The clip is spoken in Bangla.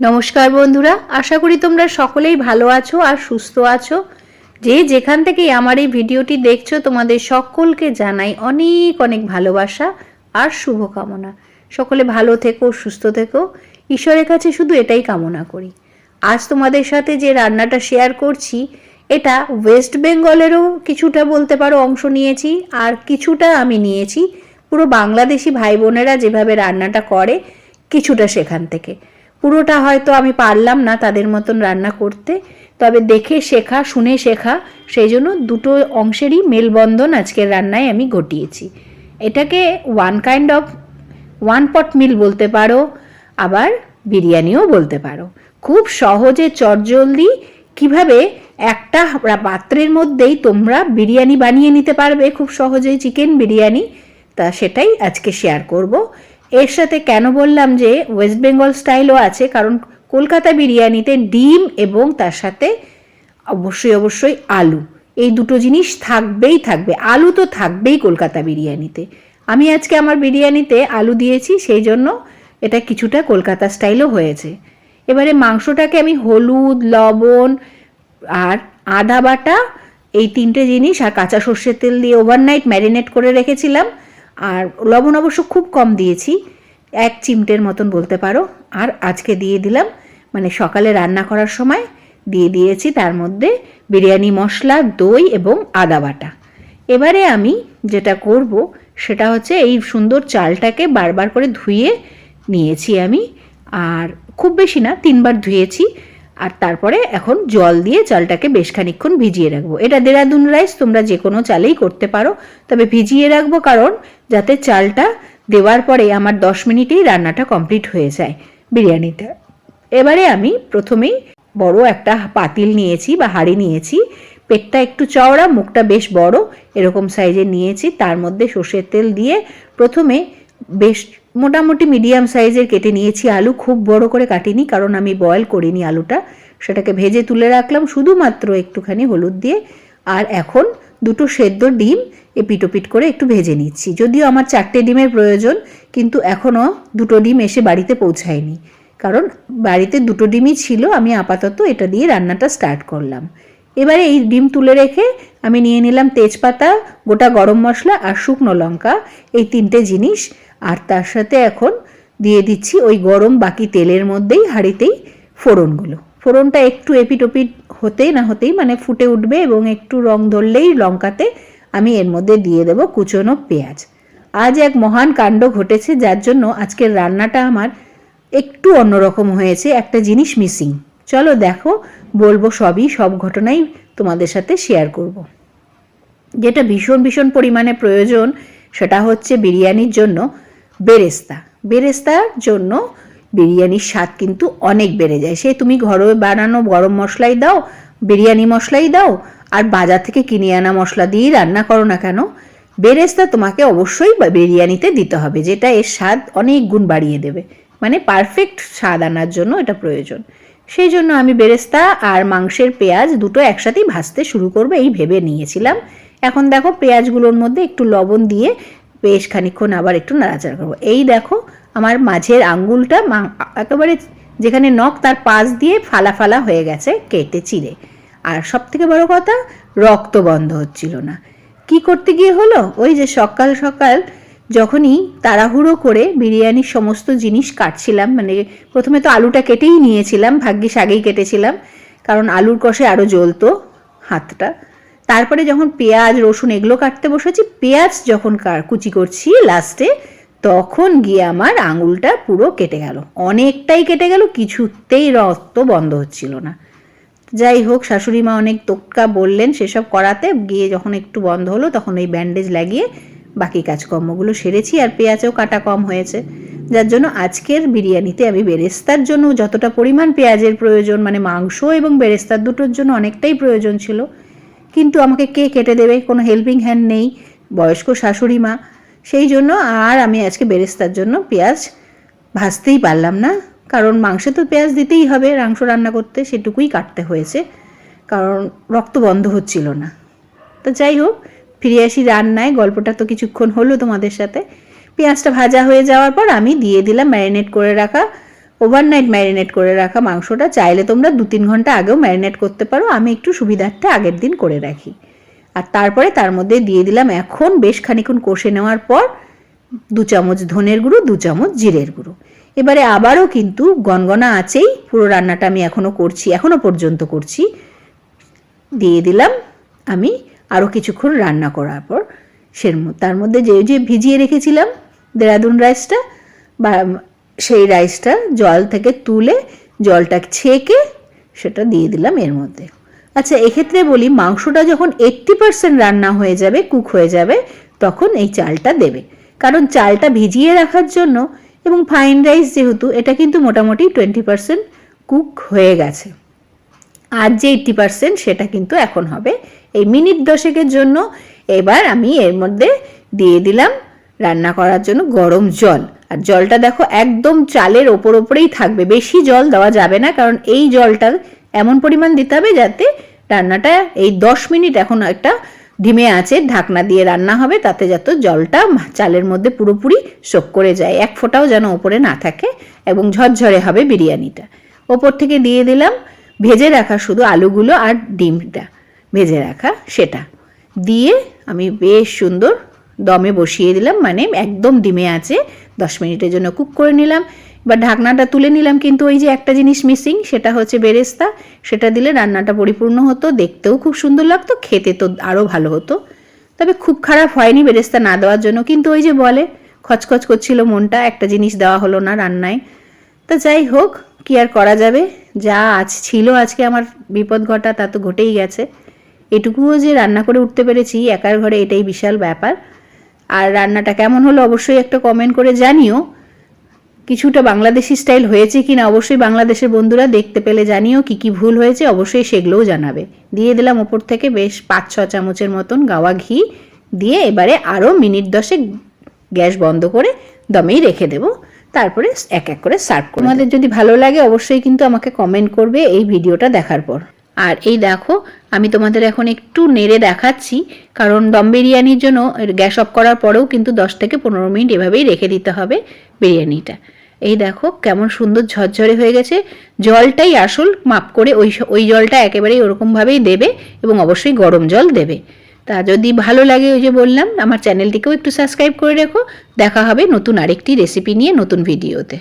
নমস্কার বন্ধুরা, আশা করি তোমরা সকলেই ভালো আছো আর সুস্থ আছো। যে যেখান থেকেই আমার এই ভিডিওটি দেখছ, তোমাদের সকলকে জানাই অনেক অনেক ভালোবাসা আর শুভকামনা। সকলে ভালো থেকো, সুস্থ থেকো। ঈশ্বরের কাছে শুধু এটাই কামনা করি। আজ তোমাদের সাথে যে রান্নাটা শেয়ার করছি, এটা ওয়েস্ট বেঙ্গলেরও কিছুটা বলতে পারো অংশ নিয়েছি আর কিছুটা আমি নিয়েছি। পুরো বাংলাদেশি ভাই বোনেরা যেভাবে রান্নাটা করে, কিছুটা সেখান থেকে। পুরোটা হয়তো আমি পারলাম না তাদের মতন রান্না করতে। তবে দেখে, শেখা, শুনে শেখা, সেই জন্য দুটো অংশেরই মেলবন্ধন আজকের রান্নায় আমি ঘটিয়েছি। এটাকে one kind of one pot meal বলতে পারো, আবার বিরিয়ানিও বলতে পারো। খুব সহজে, চটজলদি কীভাবে একটা পাত্রের মধ্যেই তোমরা বিরিয়ানি বানিয়ে নিতে পারবে, খুব সহজেই চিকেন বিরিয়ানি, তা সেটাই আজকে শেয়ার করব। এর সাথে কেন বললাম যে ওয়েস্ট বেঙ্গল স্টাইলও আছে, কারণ কলকাতা বিরিয়ানিতে ডিম এবং তার সাথে অবশ্যই অবশ্যই আলু। এই দুটো জিনিস থাকবেই থাকবে, আলু তো থাকবেই কলকাতা বিরিয়ানিতে। আমি আজকে আমার বিরিয়ানিতে আলু দিয়েছি, সেই জন্য এটা কিছুটা কলকাতা স্টাইলও হয়েছে। এবারে মাংসটাকে আমি হলুদ, লবণ আর আদা বাটা, এই তিনটে জিনিস আর কাঁচা সর্ষের তেল দিয়ে ওভারনাইট ম্যারিনেট করে রেখেছিলাম। আর লবণ অবশ্য খুব কম দিয়েছি, এক চিমটের মতন বলতে পারো। আর আজকে দিয়ে দিলাম মানে সকালে রান্না করার সময় দিয়ে দিয়েছি তার মধ্যে বিরিয়ানি মশলা, দই এবং আদা বাটা। এবারে আমি যেটা করব সেটা হচ্ছে এই সুন্দর চালটাকে বারবার করে ধুয়ে নিয়েছি আমি। আর খুব বেশি না, তিনবার ধুয়েছি। আর তারপরে এখন জল দিয়ে চালটাকে বেশ খানিক্ষণ ভিজিয়ে রাখব। এটা দেরাদুন রাইস, তোমরা যে কোনো চালেই করতে পারো। তবে ভিজিয়ে রাখব কারণ যাতে চালটা দেওয়ার পরে আমার দশ মিনিটেই রান্নাটা কমপ্লিট হয়ে যায় বিরিয়ানিটা এবারে আমি প্রথমেই বড় একটা পাতিল নিয়েছি বা হাঁড়ি নিয়েছি। পেটটা একটু চওড়া, মুখটা বেশ বড়, এরকম সাইজের নিয়েছি। তার মধ্যে সর্ষের তেল দিয়ে প্রথমে বেশ মোটামুটি মিডিয়াম সাইজের কেটে নিয়েছি আলু, খুব বড় করে কাটিনি কারণ আমি বয়েল করিনি আলুটা। সেটাকে ভেজে তুলে রাখলাম শুধুমাত্র একটুখানি হলুদ দিয়ে। আর এখন দুটো সেদ্ধ ডিম এপিটোপিট করে একটু ভেজে নিচ্ছি। যদিও আমার চারটে ডিমের প্রয়োজন, কিন্তু এখনও দুটো ডিম এসে বাড়িতে পৌঁছায়নি। কারণ বাড়িতে দুটো ডিমই ছিল, আমি আপাতত এটা দিয়ে রান্নাটা স্টার্ট করলাম। এবারে এই ডিম তুলে রেখে আমি নিয়ে নিলাম তেজপাতা, গোটা গরম মশলা আর শুকনো লঙ্কা, এই তিনটে জিনিস। আর তার সাথে এখন দিয়ে দিচ্ছি ওই গরম বাকি তেলের মধ্যেই হাঁড়িতেই ফোড়নগুলো। ফোড়নটা একটু এপিটোপিট হতেই না হতেই মানে ফুটে উঠবে এবং একটু রং ধরলেই লঙ্কাতে আমি এর মধ্যে দিয়ে দেব কুচনো পেঁয়াজ। আজ এক মহান কাণ্ড ঘটেছে যার জন্য আজকের রান্নাটা আমার একটু অন্যরকম হয়েছে, একটা জিনিস মিসিং। চলো দেখো বলব সবই, সব ঘটনাই তোমাদের সাথে শেয়ার করব। যেটা ভীষণ ভীষণ পরিমাণে প্রয়োজন, সেটা হচ্ছে বিরিয়ানির জন্য বেরেস্তা। বেরেস্তার জন্য বিরিয়ানির স্বাদ কিন্তু অনেক বেড়ে যায়। সে তুমি ঘরে বানানো গরম মশলাই দাও, বিরিয়ানি মশলাই দাও, আর বাজার থেকে কিনে আনা মশলা দিয়েই রান্না করো না কেন, বেরেস্তা তোমাকে অবশ্যই বিরিয়ানিতে দিতে হবে, যেটা এর স্বাদ অনেক গুণ বাড়িয়ে দেবে। মানে পারফেক্ট স্বাদ আনার জন্য এটা প্রয়োজন। সেই জন্য আমি বেরেস্তা আর মাংসের পেঁয়াজ দুটো একসাথেই ভাজতে শুরু করব, এই ভেবে নিয়েছিলাম। এখন দেখো পেঁয়াজগুলোর মধ্যে একটু লবণ দিয়ে বেশ খানিক্ষণ আবার একটু নাড়াচাড়া করব। এই দেখো আমার মাঝের আঙ্গুলটা একেবারে যেখানে নখ তার পাশ দিয়ে ফালা ফালা হয়ে গেছে কেটে চিড়ে। আর সব থেকে বড় কথা, রক্ত বন্ধ হচ্ছিল না। কি করতে গিয়ে হলো? ওই যে সকাল সকাল যখনই তাড়াহুড়ো করে বিরিয়ানির সমস্ত জিনিস কাটছিলাম মানে প্রথমে তো আলুটা কেটেই নিয়েছিলাম, ভাগ্যিস আগেই কেটেছিলাম, কারণ আলুর কষে আরও জ্বলতো হাতটা। তারপরে যখন পেঁয়াজ, রসুন এগুলো কাটতে বসেছি, পেঁয়াজ যখন কুচি করছি লাস্টে তখন গিয়ে আমার আঙুলটা পুরো কেটে গেল। অনেকটাই কেটে গেল, কিছুতেই রক্ত বন্ধ হচ্ছিল না। যাই হোক শাশুড়ি মা অনেক তোক্কা বললেন, সেসব করাতে। গিয়ে যখন একটু বন্ধ হলো, তখন ওই ব্যান্ডেজ লাগিয়ে বাকি কাজকর্মগুলো সেরেছি আর পেঁয়াজও কাটা কম হয়েছে। যার জন্য আজকের বিরিয়ানিতে আমি বেরেস্তার জন্য যতটা পরিমাণ পেঁয়াজের প্রয়োজন মানে মাংস এবং বেরেস্তার দুটোর জন্য অনেকটাই প্রয়োজন ছিল। কিন্তু আমাকে কে কেটে দেবে? কোনো হেল্পিং হ্যান্ড নেই, বয়স্ক শাশুড়ি মা। সেই জন্য আর আমি আজকে বেরেস্তার জন্য পেঁয়াজ ভাজতেই পারলাম না। কারণ মাংসে তো পেঁয়াজ দিতেই হবে, মাংস রান্না করতে সেটুকুই কাটতে হয়েছে। কারণ রক্ত বন্ধ হচ্ছিল না। তো যাই হোক ফিরে আসি রান্নায়, গল্পটা তো কিছুক্ষণ হলো তোমাদের সাথে। পেঁয়াজটা ভাজা হয়ে যাওয়ার পর আমি দিয়ে দিলাম ম্যারিনেট করে রাখা ওভারনাইট ম্যারিনেট করে রাখা মাংসটা। চাইলে তোমরা দু তিন ঘণ্টা আগেও ম্যারিনেট করতে পারো, আমি একটু সুবিধার্থে আগের দিন করে রাখি। আর তারপরে তার মধ্যে দিয়ে দিলাম এখন বেশ খানিক্ষণ কষে নেওয়ার পর দু চামচ ধনের গুঁড়ো, দু চামচ জিরের গুঁড়ো। এবারে আবারও কিন্তু গনগনা আছেই, পুরো রান্নাটা আমি এখনও করছি এখনও পর্যন্ত করছি। দিয়ে দিলাম আমি আরও কিছুক্ষণ রান্না করার পর সে তার মধ্যে যে যে ভিজিয়ে রেখেছিলাম দেরাদুন রাইসটা বা সেই রাইসটা জল থেকে তুলে জলটা ছেঁকে সেটা দিয়ে দিলাম এর মধ্যে। আচ্ছা এক্ষেত্রে বলি মাংসটা যখন এইট্টি পার্সেন্ট রান্না হয়ে যাবে কুক হয়ে যাবে, তখন এই চালটা দেবে। কারণ চালটা ভিজিয়ে রাখার জন্য এবং ফাইন রাইস যেহেতু, এটা কিন্তু মোটামুটি টোয়েন্টি পার্সেন্ট কুক হয়ে গেছে। আর যে এইট্টি পার্সেন্ট সেটা কিন্তু এখন হবে। এই মিনিট দশেকের জন্য এবার আমি এর মধ্যে দিয়ে দিলাম রান্না করার জন্য গরম জল। আর জলটা দেখো একদম চালের ওপর ওপরেই থাকবে। বেশি জল দেওয়া যাবে না, কারণ এই জলটা এমন পরিমাণ দিতে হবে যাতে রান্নাটা এই দশ মিনিট এখন একটা ডিমে আছে, ঢাকনা দিয়ে রান্না হবে, তাতে যাতে জলটা চালের মধ্যে পুরোপুরি শোক করে যায়। এক ফোঁটাও যেন ওপরে না থাকে এবং ঝরঝরে হবে বিরিয়ানিটা। ওপর থেকে দিয়ে দিলাম ভেজে রাখা শুধু আলুগুলো আর ডিমটা, ভেজে রাখা সেটা। দিয়ে আমি বেশ সুন্দর দমে বসিয়ে দিলাম মানে একদম ডিমে আছে, দশ মিনিটের জন্য কুক করে নিলাম। এবার ঢাকনাটা তুলে নিলাম, কিন্তু ওই যে একটা জিনিস মিসিং, সেটা হচ্ছে বেরেস্তা। সেটা দিলে রান্নাটা পরিপূর্ণ হতো, দেখতেও খুব সুন্দর লাগতো, খেতে তো আরও ভালো হতো। তবে খুব খারাপ হয়নি বেরেস্তা না দেওয়ার জন্য, কিন্তু ওই যে বলে, খচখচ করছিল মনটা, একটা জিনিস দেওয়া হলো না রান্নায়। তা যাই হোক কি আর করা যাবে? যা আজ ছিল আজকে আমার বিপদ ঘটা, তা তো ঘটেই গেছে। এটুকুও যে রান্না করে উঠতে পেরেছি, একার ঘরে এটাই বিশাল ব্যাপার। আর রান্নাটা কেমন হলো অবশ্যই একটা কমেন্ট করে জানিও। কিছুটা বাংলাদেশি স্টাইল হয়েছে কি না অবশ্যই বাংলাদেশের বন্ধুরা দেখতে পেলে জানিও, কি কি ভুল হয়েছে অবশ্যই সেগুলোও জানাবে। দিয়ে দিলাম ওপর থেকে বেশ পাঁচ, ছ চামচের মতন গাওয়া ঘি। দিয়ে এবারে আরও মিনিট দশেক গ্যাস বন্ধ করে দমেই রেখে দেবো। তারপরে এক এক করে সার্ভ করে তোমাদের যদি ভালো লাগে অবশ্যই কিন্তু আমাকে কমেন্ট করবে এই ভিডিওটা দেখার পর। আর এই দেখো আমি তোমাদের এখন একটু নেড়ে দেখাচ্ছি কারণ দম বিরিয়ানির জন্য গ্যাস অফ করার পরেও কিন্তু দশ থেকে পনেরো মিনিট এভাবেই রেখে দিতে হবে বিরিয়ানিটা। এই দেখো কেমন সুন্দর ঝরঝরে হয়ে গেছে জলটাই আসল মাপ করে ওই ওই জলটা একেবারেই ওরকমভাবেই দেবে এবং অবশ্যই গরম জল দেবে। তা যদি ভালো লাগে ওই যে বললাম, আমার চ্যানেলটিকেও একটু সাবস্ক্রাইব করে রেখো। দেখা হবে নতুন আরেকটি রেসিপি নিয়ে নতুন ভিডিওতে